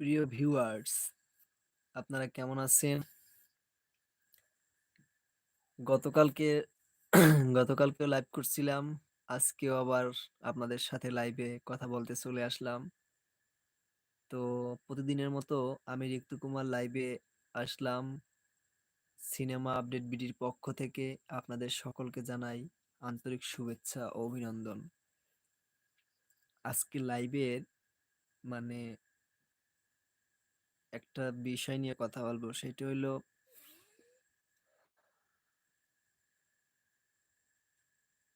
প্রিয় ভিউয়ার্স, আপনারা কেমন আছেন? গতকালকে গতকালকে লাইভ করছিলাম, আজকেও আবার আপনাদের সাথে লাইভে কথা বলতে চলে আসলাম। তো প্রতিদিনের মতো আমি রিক্তু কুমার লাইভে আসলাম। সিনেমা আপডেট বিডির পক্ষ থেকে আপনাদের সকলকে জানাই আন্তরিক শুভেচ্ছা ও অভিনন্দন। আজকে লাইভের মানে একটা বিষয় নিয়ে কথা বলব, সেটা হইল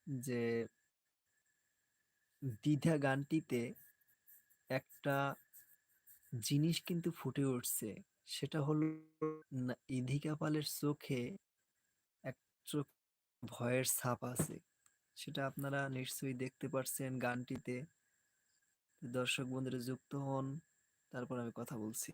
যে দ্বিধা গানটিতে একটা জিনিস কিন্তু ফুটে উঠছে, সেটা হলো ইধিকা পালের চোখে এক চোখ ভয়ের ছাপ আছে। সেটা আপনারা নিশ্চয়ই দেখতে পারছেন গানটিতে। দর্শক বন্ধুরা যুক্ত হন, তারপর আমি কথা বলছি।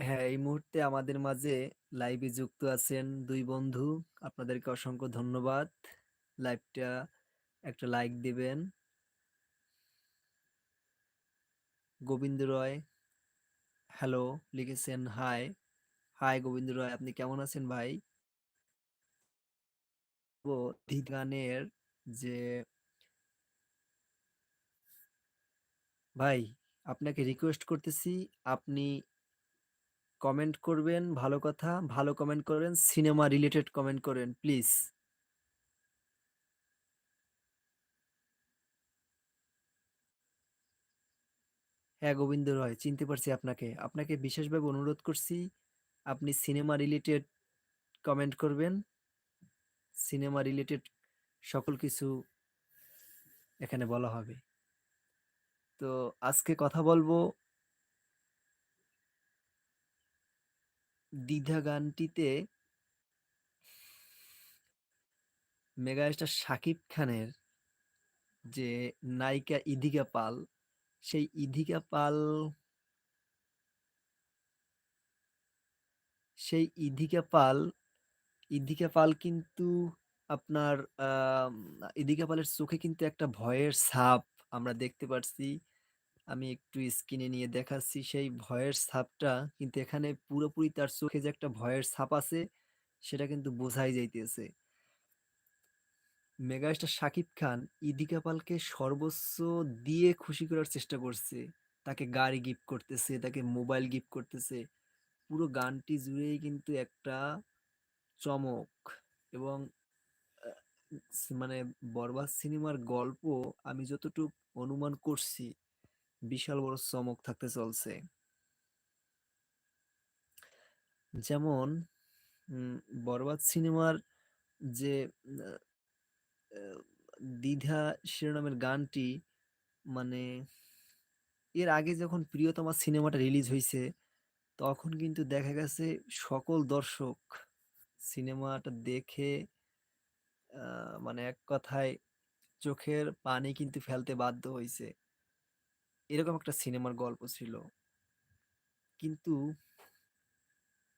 হ্যাঁ এই মুহূর্তে আমাদের মাঝে লাইভে যুক্ত আছেন দুই বন্ধু। আপনাদেরকে অসংখ্য ধন্যবাদ। লাইভটা একটা লাইক দিবেন। গোবিন্দ রয় হ্যালো লিখেছেন হাই হাই গোবিন্দ রয়, আপনি কেমন আছেন ভাই? গানের যে ভাই, আপনাকে রিকোয়েস্ট করতেছি, আপনি কমেন্ট করবেন, ভালো কথা, ভালো কমেন্ট করেন সিনেমা রিলেটেড কমেন্ট করেন প্লিজ হ্যাঁ গোবিন্দ রয়, চিনতে পারছি আপনাকে। আপনাকে বিশেষভাবে অনুরোধ করছি, আপনি সিনেমা রিলেটেড কমেন্ট করবেন। সিনেমা রিলেটেড সকল কিছু এখানে বলা হবে। তো আজকে কথা বলব দ্বিধা গানটিতে মেগাস্টার শাকিব খানের যে নায়িকা ইদিকা পাল, সেই ইদিকা পাল সেই ইদিকা পাল ইদিকা পাল কিন্তু আপনার ইদিকা পালের চোখে কিন্তু একটা ভয়ের ছাপ আমরা দেখতে পারছি। আমি একটু স্ক্রিনে নিয়ে দেখাচ্ছি সেই ভয়ের ছাপটা। কিন্তু এখানে পুরোপুরি তার চোখে যে একটা ভয়ের ছাপ আছে, সেটা কিন্তু বোঝাই যাইতেছে। মেগাস্টার শাকিব খান ইদিকা পালকে সর্বোচ্চ দিয়ে খুশি করার চেষ্টা করছে। তাকে গাড়ি গিফট করতেছে, তাকে মোবাইল গিফট করতেছে। পুরো গানটি জুড়েই কিন্তু একটা চমক এবং মানে বরবাদ সিনেমার গল্প আমি যতটুকু অনুমান করছি বিশাল বড় চমক থাকতে চলছে। যেমন বরবাদ সিনেমার যে দ্বিধা শিরোনামের গানটি মানে এর আগে যখন প্রিয়তমা সিনেমাটা রিলিজ হয়েছে তখন কিন্তু দেখা গেছে সকল দর্শক সিনেমাটা দেখে মানে এক কথায় চোখের পানি কিন্তু ফেলতে বাধ্য হয়েছে এরকম একটা সিনেমার গল্প ছিল। কিন্তু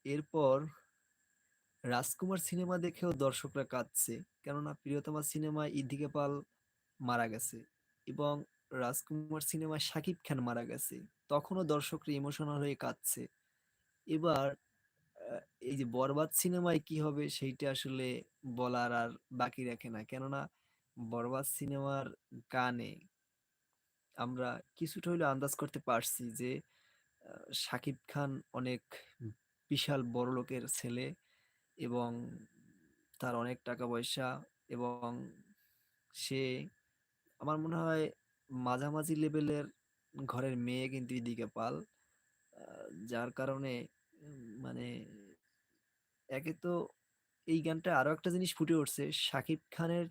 এরপর রাজকুমার সিনেমা দেখেও দর্শকরা কাঁদছে। কেননা প্রিয়তমা সিনেমায় ইদ্দিকা পাল মারা গেছে এবং রাজকুমার সিনেমায় শাকিব খান মারা গেছে। তখনও দর্শকরা ইমোশনাল হয়ে কাঁদছে। এবার এই যে বরবাদ সিনেমায় কি হবে সেইটা আসলে বলার আর বাকি রাখে না। কেননা বরবাদ সিনেমার গানে আমরা কিছুটা হইলেও আন্দাজ করতে পারছি যে আহ, শাকিব খান অনেক বিশাল বড় লোকের ছেলে এবং তার অনেক টাকা পয়সা এবং সে আমার মনে হয় মাঝামাঝি লেভেলের ঘরের মেয়ে কিন্তু এদিকে পাল। আহ, যার কারণে উম, মানে একে তো এই গানটা আরও একটা জিনিস ফুটে উঠছে শাকিব খানের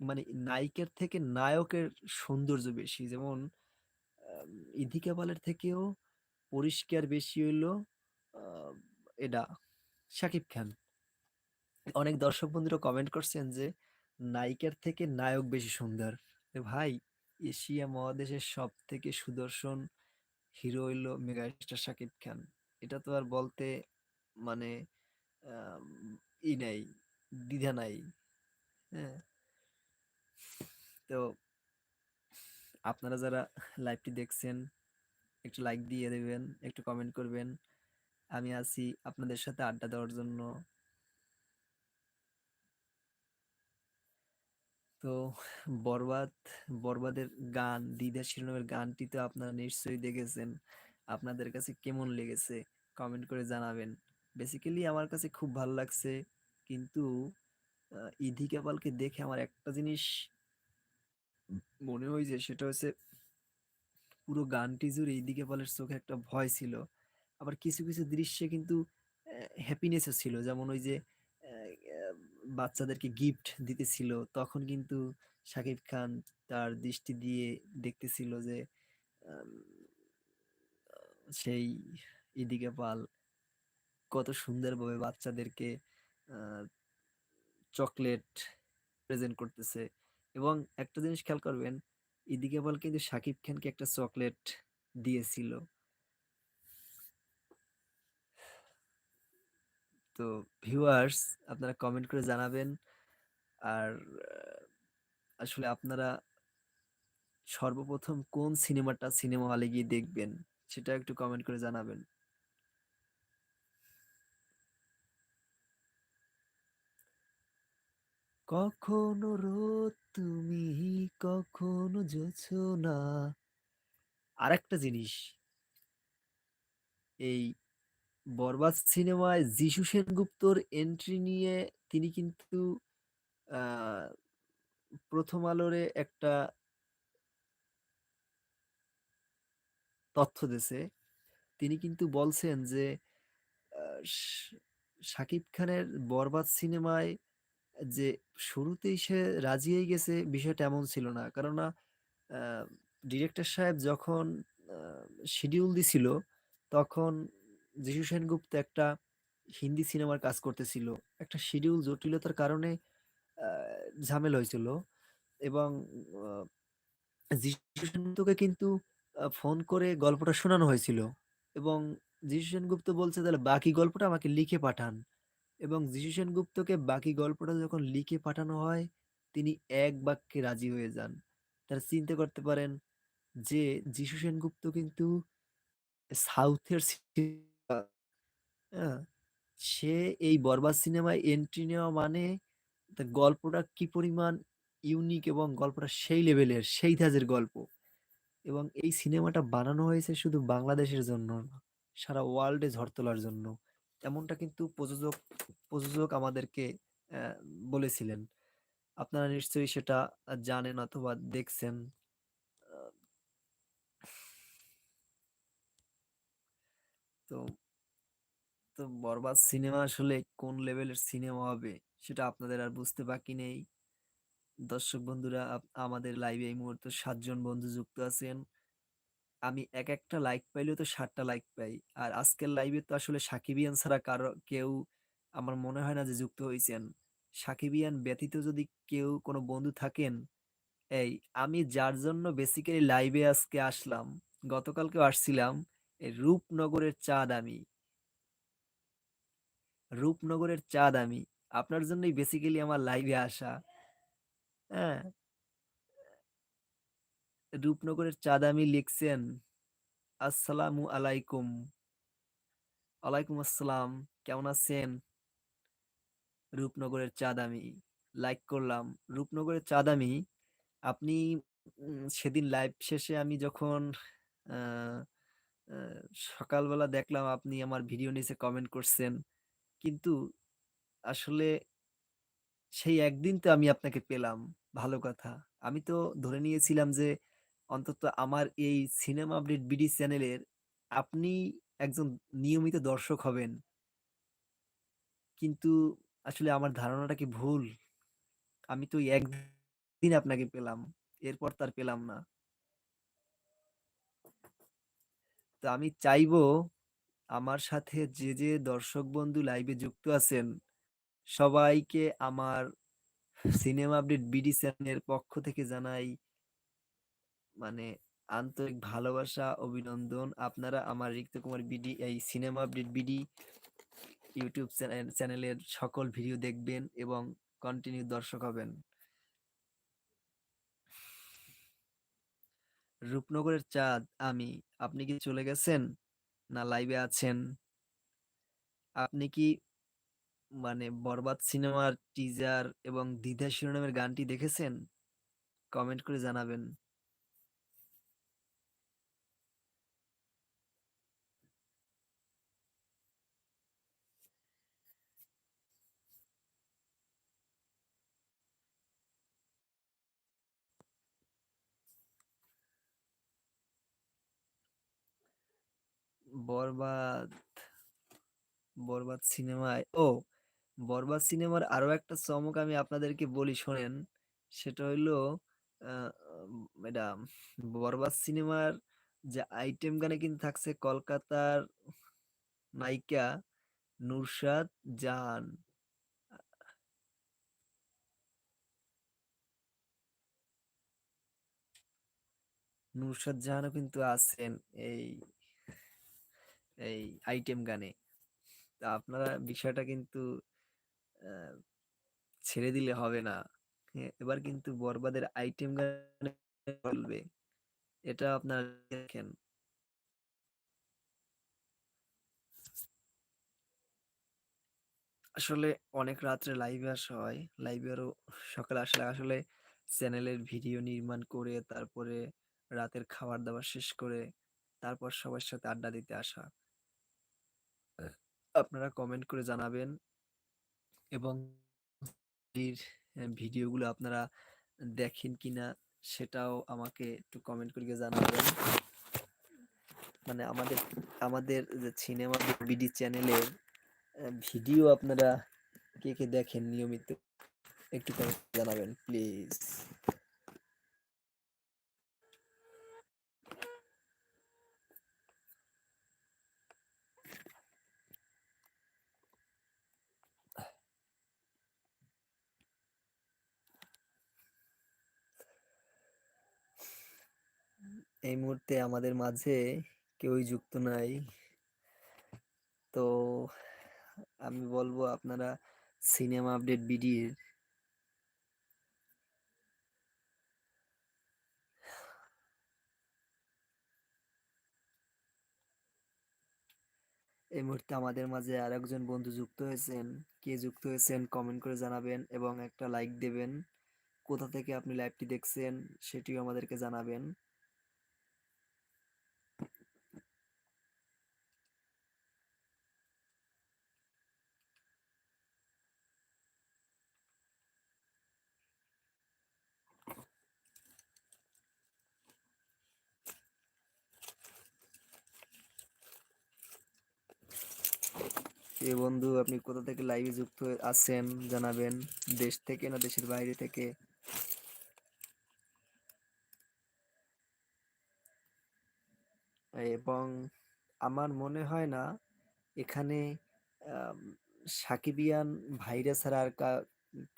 মানে নায়িকার থেকে নায়কের সৌন্দর্য বেশি। যেমন আহ, ইদিকা পালের থেকেও পরিষ্কার বেশি হইল এটা শাকিব খান। অনেক দর্শক বন্ধুরা কমেন্ট করছেন যে নায়িকার থেকে নায়ক বেশি সুন্দর। ভাই এশিয়া মহাদেশের সব থেকে সুদর্শন হিরো হইল মেগাস্টার শাকিব খান। এটা তো আর বলতে মানে ই নাই দ্বিধা নাই। হ্যাঁ? তো আপনারা যারা লাইভটি দেখছেন, একটু লাইক দিয়ে দেবেন, একটু কমেন্ট করবেন। আমি আছি আপনাদের সাথে আড্ডা দেওয়ার জন্য। তো বরবাদ, বরবাদের গান, দ্বিধা শিরোনামের গানটি তো আপনারা নিশ্চয়ই দেখেছেন। আপনাদের কাছে কেমন লেগেছে? কমেন্ট করে জানাবেন। বেসিক্যালি আমার কাছে খুব ভালো লাগছে, কিন্তু আহ, ইদি কাপালকে দেখে আমার একটা জিনিস মনে হয়েছে সেটা হচ্ছে পুরো গানটি জুড়ে ইদি কাপালের চোখে একটা ভয় ছিল। আবার কিছু কিছু দৃশ্যে কিন্তু হ্যাপিনেসও ছিল। যেমন ওই যে বাচ্চাদেরকে গিফট দিতেছিল তখন কিন্তু শাকিব খান তার দৃষ্টি দিয়ে দেখতেছিল যে সেই ইদিকে পাল কত সুন্দরভাবে বাচ্চাদেরকে চকলেট প্রেজেন্ট করতেছে। এবং একটা জিনিস খেয়াল করবেন ইদিকা পাল কিন্তু শাকিব খানকে একটা চকলেট দিয়েছিল। তো ভিউয়ার্স আপনারা কমেন্ট করে জানাবেন। আর আসলে আপনারা সর্বপ্রথম কোন সিনেমাটা সিনেমা হলে গিয়ে দেখবেন, সেটা একটু কমেন্ট করে জানাবেন। কখনো রোদ তুমি কখনো জোছনা আরেকটা জিনিস, এই বরবাদ সিনেমায় যিশু সেনগুপ্তর এন্ট্রি নিয়ে তিনি কিন্তু প্রথম আলোরে একটা তথ্য দিছে। তিনি কিন্তু বলছেন যে শাকিব খানের বরবাদ সিনেমায় যে শুরুতেই সে রাজি হয়ে গেছে বিষয়টা এমন ছিল না। কেননা ডিরেক্টর সাহেব যখন শিডিউল দিছিল, তখন যিশু সেনগুপ্ত একটা হিন্দি সিনেমার কাজ করতেছিল। একটা শিডিউল জটিলতার কারণে ঝামেলা হয়েছিল এবং যিশু সেনগুপ্তকে কিন্তু ফোন করে গল্পটা শোনানো হয়েছিল এবং যিশু সেনগুপ্ত বলছে, তাহলে বাকি গল্পটা আমাকে লিখে পাঠান। এবং যিশু সেনগুপ্তকে বাকি গল্পটা যখন লিখে পাঠানো হয় তিনি এক বাক্যে রাজি হয়ে যান। তারা চিন্তা করতে পারেন যে যিশু সেনগুপ্ত কিন্তু সাউথের হ্যাঁ, সে এই বরবাদ সিনেমায় এন্ট্রি নেওয়া মানে গল্পটা কি পরিমাণ ইউনিক এবং গল্পটা সেই লেভেলের সেই ধাজের গল্প। এবং এই সিনেমাটা বানানো হয়েছে শুধু বাংলাদেশের জন্য সারা ওয়ার্ল্ডে ঝড় তোলার জন্য। এমনটা কিন্তু প্রযোজক প্রযোজক আমাদেরকে বলেছিলেন। আপনারা নিশ্চয়ই সেটা জানেন অথবা দেখছেন। তো তো বরবাদ সিনেমা আসলে কোন লেভেলের সিনেমা হবে সেটা আপনাদের আর বুঝতে বাকি নেই। দর্শক বন্ধুরা আমাদের লাইভে এই মুহূর্তে সাতজন বন্ধু যুক্ত আছেন। আমি এক একটা লাইক পাইলেও তো ষাটটা লাইক পাই। আর আজকের লাইভে তো আসলে সাকিবিয়ান ছাড়া কারও, কেউ আমার মনে হয় না যে যুক্ত হয়েছেন সাকিবিয়ান ব্যতীত যদি কেউ কোনো বন্ধু থাকেন, এই আমি যার জন্য বেসিক্যালি লাইভে আজকে আসলাম, গতকালকেও আসছিলাম, এই রূপনগরের চাঁদ আমি। রূপনগরের চাঁদ আমি। আপনার জন্যই বেসিক্যালি আমার লাইভে আসা। হ্যাঁ। রূপনগরের চাঁদ আমি লিখছেন, আসসালামু আলাইকুম। ওয়ালাইকুম আসসালাম, কেমন আছেন? রূপনগরের চাঁদ আমি লাইক করলাম। রূপনগরের চাঁদ আমি আপনি সেদিন লাইভ শেষে আমি যখন সকালবেলা দেখলাম আপনি আমার ভিডিও নিচে কমেন্ট করছেন, কিন্তু আসলে সেই একদিন তো আমি আপনাকে পেলাম, ভালো কথা। আমি তো ধরে নিয়েছিলাম যে অন্তত আমার এই সিনেমা আপডেট বিডি চ্যানেলের আপনি একজন নিয়মিত দর্শক হবেন। কিন্তু আসলে আমার ধারণাটা কি ভুল? আমি তো একদিন আপনাকে পেলাম, এরপর তার পেলাম না। তো আমি চাইব আমার সাথে যে যে দর্শক বন্ধু লাইভে যুক্ত আছেন, সবাইকে আমার সিনেমা আপডেট বিডি চ্যানেলের পক্ষ থেকে জানাই মানে আন্তরিক ভালোবাসা, অভিনন্দন। আপনারা আমার রিক্ত কুমার বিডি, এই সিনেমা আপডেট বিডি ইউটিউব চ্যানেলের সকল ভিডিও দেখবেন এবং কন্টিনিউ দর্শক হবেন। রূপনগরের চাঁদ, আমি, আপনি কি চলে গেছেন? না লাইভে আছেন? আপনি কি মানে বরবাদ সিনেমার টিজার এবং দ্বিধা শিরোনামের গানটি দেখেছেন? কমেন্ট করে জানাবেন। বরবাদ বরবাদ সিনেমায়, ও বরবাদ সিনেমার আরও একটা চমক আমি আপনাদেরকে বলি, শোনেন। সেটা হইল এটা বরবাদ সিনেমার যে আইটেম গানে কিন্তু থাকছে কলকাতার নায়িকা নুরশাদ জাহান। নুরশাদ জাহানও কিন্তু আছেন এই এই আইটেম গানে। তা আপনারা বিষয়টা কিন্তু ছেড়ে দিলে হবে না। এবার কিন্তু বরবাদের আইটেম গানে বলবে, এটা আপনারা দেখেন। আসলে অনেক রাত্রে লাইভে আসা হয়। লাইভে আরও সকালে আসলে আসলে চ্যানেলের ভিডিও নির্মাণ করে, তারপরে রাতের খাবার দাবার শেষ করে, তারপর সবার সাথে আড্ডা দিতে আসা। আপনারা কমেন্ট করে জানাবেন। এবং ভিডিওগুলো আপনারা দেখেন কিনা সেটাও আমাকে একটু কমেন্ট করে জানাবেন। মানে আমাদের আমাদের যে সিনেমা বিডি চ্যানেলের ভিডিও আপনারা কে কে দেখেন নিয়মিত একটু জানাবেন প্লিজ এই মুহূর্তে আমাদের মাঝে কেউই যুক্ত নাই। তো আমি বলব আপনারা সিনেমা আপডেট বিডির এই মুহূর্তে আমাদের মাঝে আর একজন বন্ধু যুক্ত হয়েছেন। কে যুক্ত হয়েছেন কমেন্ট করে জানাবেন এবং একটা লাইক দেবেন। কোথা থেকে আপনি লাইভটি দেখছেন সেটিও আমাদেরকে জানাবেন। এ বন্ধু, আপনি কোথা থেকে লাইভে যুক্ত আছেন জানাবেন। দেশ থেকে না দেশের বাইরে থেকে? এবং আমার মনে হয় না, এখানে সাকিবিয়ান ভাইরা ছাড়া আর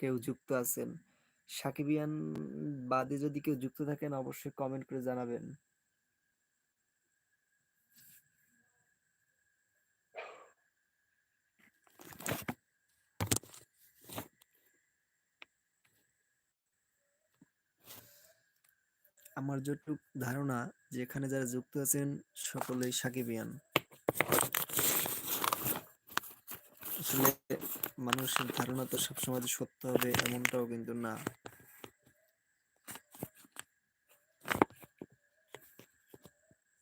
কেউ যুক্ত আছেন। সাকিবিয়ান বাদে যদি কেউ যুক্ত থাকেন, অবশ্যই কমেন্ট করে জানাবেন। আমার যতটুক ধারণা যে এখানে যারা যুক্ত আছেন সকলেই সাকিবিয়ান। আসলে মানুষের ধারণা তো সবসময় যে সত্য হবে এমনটাও কিন্তু না।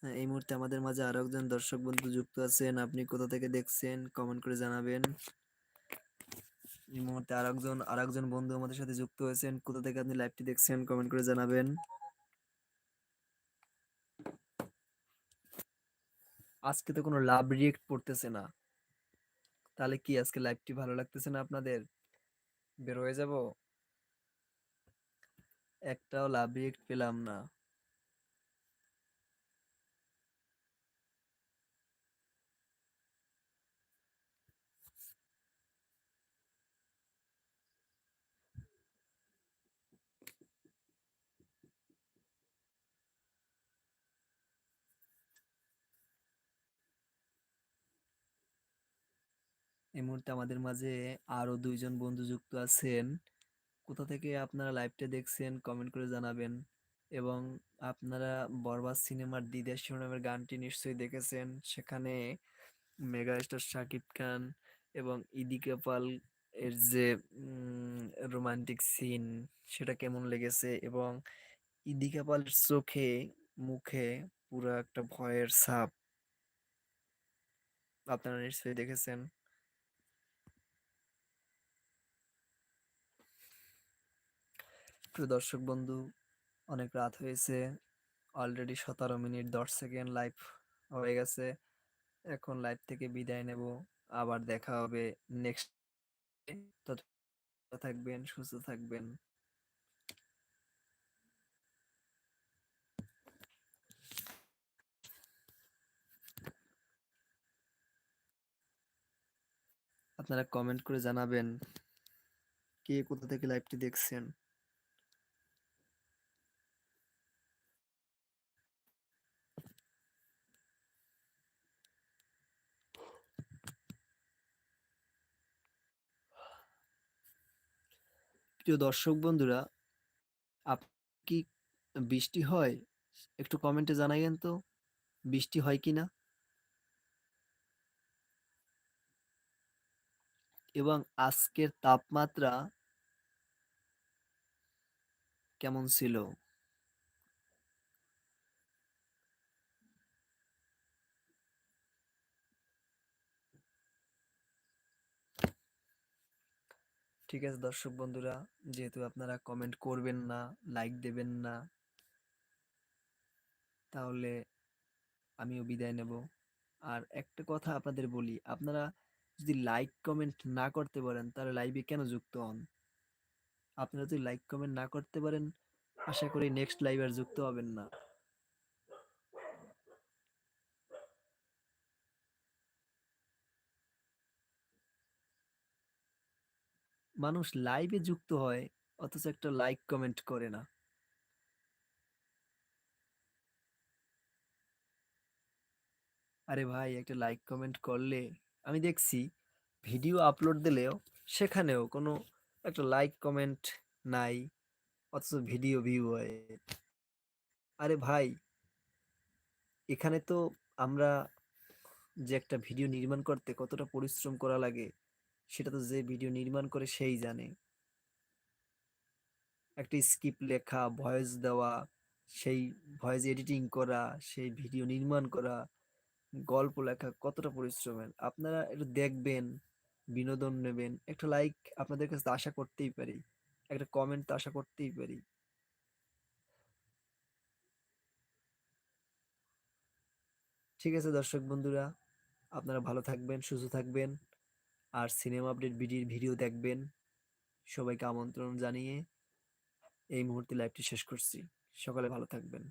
হ্যাঁ, এই মুহূর্তে আমাদের মাঝে আরও একজন দর্শক বন্ধু যুক্ত আছেন। আপনি কোথা থেকে দেখছেন কমেন্ট করে জানাবেন। এই মুহূর্তে আরেকজন আরেকজন বন্ধু আমাদের সাথে যুক্ত হয়েছেন। কোথা থেকে আপনি লাইভটি দেখছেন কমেন্ট করে জানাবেন। আজকে তো কোনো লাভ রিয়েক্ট পড়তেছে না। তাহলে কি আজকে লাইভটি ভালো লাগতেছে না আপনাদের? বের হয়ে যাব? একটাও লাভ রিয়েক্ট পেলাম না। এই মুহূর্তে আমাদের মাঝে আরও দুইজন বন্ধু যুক্ত আছেন। কোথা থেকে আপনারা লাইভটা দেখছেন কমেন্ট করে জানাবেন। এবং আপনারা বরবাদ সিনেমার দ্বিতীয় শিরোনামের গানটি নিশ্চয়ই দেখেছেন। সেখানে মেগাস্টার শাকিব খান এবং ইদি কাপাল এর যে রোমান্টিক সিন সেটা কেমন লেগেছে? এবং ইদি কাপালের চোখে, মুখে পুরো একটা ভয়ের ছাপ আপনারা নিশ্চয়ই দেখেছেন। প্রিয় দর্শক বন্ধু, অনেক রাত হয়েছে। অলরেডি সতেরো মিনিট দশ সেকেন্ড লাইভ হয়ে গেছে। এখন লাইভ থেকে বিদায় নেব। আবার দেখা হবে নেক্সট থাকবেন, সুস্থ থাকবেন। আপনারা কমেন্ট করে জানাবেন, কে কোথা থেকে লাইভটি দেখছেন? প্রিয় দর্শক বন্ধুরা আপ কি বৃষ্টি হয়? একটু কমেন্টে জানাইয়েন তো, বৃষ্টি হয় কি না এবং আজকের তাপমাত্রা কেমন ছিল? ঠিক আছে দর্শক বন্ধুরা, যেহেতু আপনারা কমেন্ট করবেন না লাইক দেবেন না, তাহলে আমিও বিদায় নেব। আর একটা কথা আপনাদের বলি, আপনারা যদি লাইক কমেন্ট না করতে পারেন, তাহলে লাইভে কেন যুক্ত হন? আপনারা যদি লাইক কমেন্ট না করতে পারেন, আশা করি নেক্সট লাইভ আর যুক্ত হবেন না। মানুষ লাইভে যুক্ত হয়, অথচ একটা লাইক কমেন্ট করে না। আরে ভাই, একটা লাইক কমেন্ট করলে আমি দেখছি ভিডিও আপলোড দিলেও সেখানেও কোনো একটা লাইক কমেন্ট নাই, অথচ ভিডিও ভিউ হয়। আরে ভাই, এখানে তো আমরা যে একটা ভিডিও নির্মাণ করতে কতটা পরিশ্রম করা লাগে সেটা তো যে ভিডিও নির্মাণ করে সেই জানে। একটা স্ক্রিপ্ট লেখা ভয়েস দেওয়া, সেই ভয়েস এডিটিং করা, সেই ভিডিও নির্মাণ করা, গল্প লেখা, কতটা পরিশ্রমের। আপনারা একটু দেখবেন, বিনোদন নেবেন, একটা লাইক আপনাদের কাছে আশা করতেই পারি, একটা কমেন্ট তো আশা করতেই পারি। ঠিক আছে দর্শক বন্ধুরা, আপনারা ভালো থাকবেন, সুস্থ থাকবেন। আর সিনেমা আপডেট ভিডিওর ভিডিও দেখবেন। সবাইকে আমন্ত্রণ জানিয়ে এই মুহূর্তে লাইভটি শেষ করছি। সকালে ভালো থাকবেন।